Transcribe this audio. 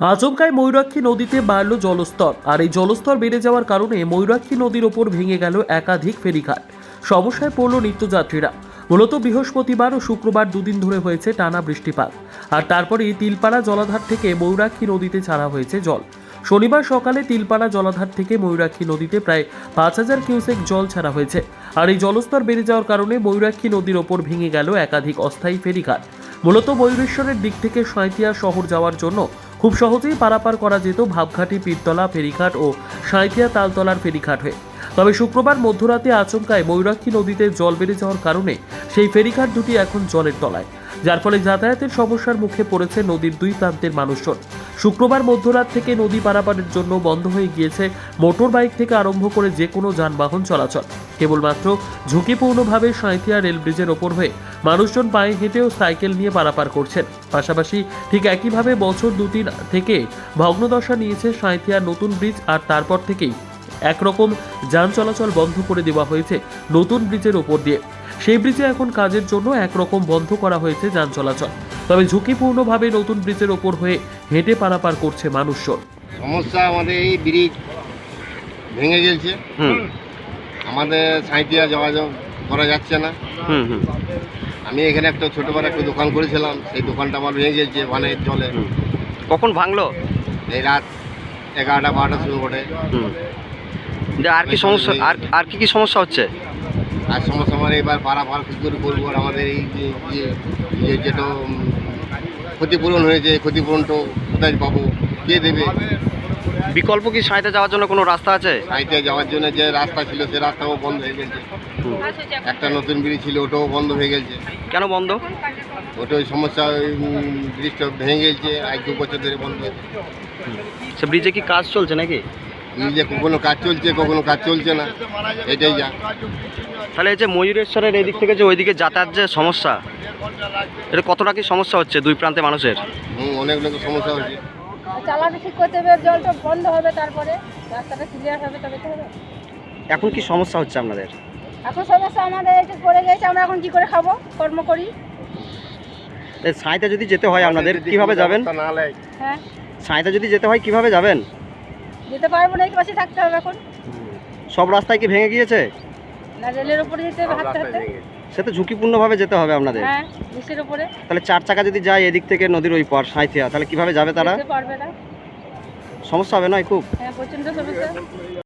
আচমকায় ময়ূরাক্ষী নদীতে বাড়ল জলস্তর, আর এই জলস্তর বেড়ে যাওয়ার কারণে ময়ূরাক্ষী নদীর ওপর ভেঙে গেল একাধিক ফেরিঘাট। সমস্যায় পড়ল নিত্যযাত্রীরা। মূলত বৃহস্পতিবার ও শুক্রবার দুদিন ধরে হয়েছে টানা বৃষ্টিপাত। আর তারপরেই তিলপাড়া জলাধার থেকে ময়ূরাক্ষী নদীতে ছাড়া হয়েছে জল। শনিবার সকালে তিলপাড়া জলাধার থেকে ময়ূরাক্ষী নদীতে প্রায় পাঁচ হাজার কিউসেক জল ছাড়া হয়েছে। আর এই জলস্তর বেড়ে যাওয়ার কারণে ময়ূরাক্ষী নদীর ওপর ভেঙে গেল একাধিক অস্থায়ী ফেরিঘাট। মূলত ময়ূরেশ্বরের দিক থেকে সাঁইথিয়া শহর যাওয়ার জন্য খুব সহজেই পারাপার করা যেত ভাবঘাটি, পীরতলা, ফেরিঘাট ও সাঁইথিয়া তালতলার ফেরিঘাট হয়ে। তবে শুক্রবার মধ্যরাতে আচমকায় ময়ূরাক্ষী নদীতে জল বেড়ে যাওয়ার কারণে সেই ফেরিঘাট দুটি এখন জলের তলায়, যার ফলে যাতায়াতের সমস্যার মুখে পড়েছে নদীর দুই প্রান্তের মানুষজন। শুক্রবার মধ্যরাত থেকে নদী পারাপারের জন্য বন্ধ হয়ে গিয়েছে মোটর বাইক থেকে আরম্ভ করে যে কোনো যানবাহন চলাচল। কেবলমাত্র ঝুঁকিপূর্ণভাবে সাঁইথিয়া রেল ব্রিজের ওপর হয়ে মানুষজন পায়ে হেঁটেও সাইকেল নিয়ে পারাপার করছেন। পাশাপাশি ঠিক একইভাবে বছর দুটির থেকে ভগ্নদশা নিয়েছে সাঁইথিয়া নতুন ব্রিজ আর তারপর থেকেই একরকম যান চলাচল বন্ধ করে দেওয়া হয়েছে নতুন ব্রিজের ওপর দিয়ে। সেই ব্রিজে এখন কাজের জন্য একরকম বন্ধ করা হয়েছে যান চলাচল। তবে ঝুঁকিপূর্ণভাবে নতুন ব্রিজের ওপর হয়ে হেঁটে পারাপার করছে মানুষজন। সমস্যা আমাদের এই ব্রিজ ভেঙে গেছে। হুম। আমাদের সাঁইতিয়া যোগাযোগ করা যাচ্ছে না। হুম হুম। আমি এখানে একটা ছোটোবেলা একটা দোকান করেছিলাম সেই দোকানটা আমার ভেঙে গেছে বানের জলে। কখন ভাঙলো? এই রাত এগারোটা বারোটার সময় ওঠে হুম। যে আর কি সমস্যা আর আর কি কি সমস্যা হচ্ছে? আর সমস্যা আমার এবার পারাপার কী করে করব আর আমাদের এই যে যেটা ক্ষতিপূরণ হয়েছে ক্ষতিপূরণটা কোথায় পাবো কে দেবে? বিকল্প কি সাঁইতে যাওয়ার জন্য কোনো রাস্তা আছে? সাঁইতিয়া যাওয়ার জন্য যে রাস্তা ছিল সে রাস্তাও বন্ধ হয়ে গেছে। একটা নতুন ব্রিজ ছিল ওটাও বন্ধ হয়ে গেছে। কেন বন্ধ? ওটা ওই সমস্যা ব্রিজটা ভেঙে গেছে আজ দু বছর ধরে বন্ধ হয়েছে সে ব্রিজে কি কাজ চলছে নাকি? ব্রিজে কখনো কাজ চলছে কখনো কাজ চলছে না। এটাই যা। তাহলে এই যে ময়ূরেশ্বরের এদিক থেকে যে ওইদিকে যাতায়াত যে সমস্যা এটা কতটা কি সমস্যা হচ্ছে দুই প্রান্তে মানুষের? হুম অনেক লোকের সমস্যা হচ্ছে। চালানো ঠিক করতে হবে জলটা বন্ধ হবে তারপরে রাস্তাটা ক্লিয়ার হবে তবে তো হবে। এখন কি সমস্যা হচ্ছে আপনাদের? এখন সমস্যা আমাদের এটা পড়ে গেছে আমরা এখন কি করে খাব? কর্ম করি। সাঁইতে যদি যেতে হয় আপনাদের কীভাবে যাবেন? হ্যাঁ। সাঁইতে যদি যেতে হয় কীভাবে যাবেন? যেতে পারব না এই পাশে থাকতে হবে এখন। সব রাস্তায় কি ভেঙে গিয়েছে? না রেলের উপরে যেতে হবে হাঁটতে হাঁটতে। সে তো ঝুঁকিপূর্ণভাবে যেতে হবে আপনাদের। হ্যাঁ বিশের উপরে। তাহলে চার চাকা যদি যায় এদিক থেকে নদীর ওই পার সাঁইথিয়া তাহলে কীভাবে যাবে তারা? যেতে পারবে না। সমস্যা হবে নয় খুব? হ্যাঁ প্রচণ্ড সমস্যা।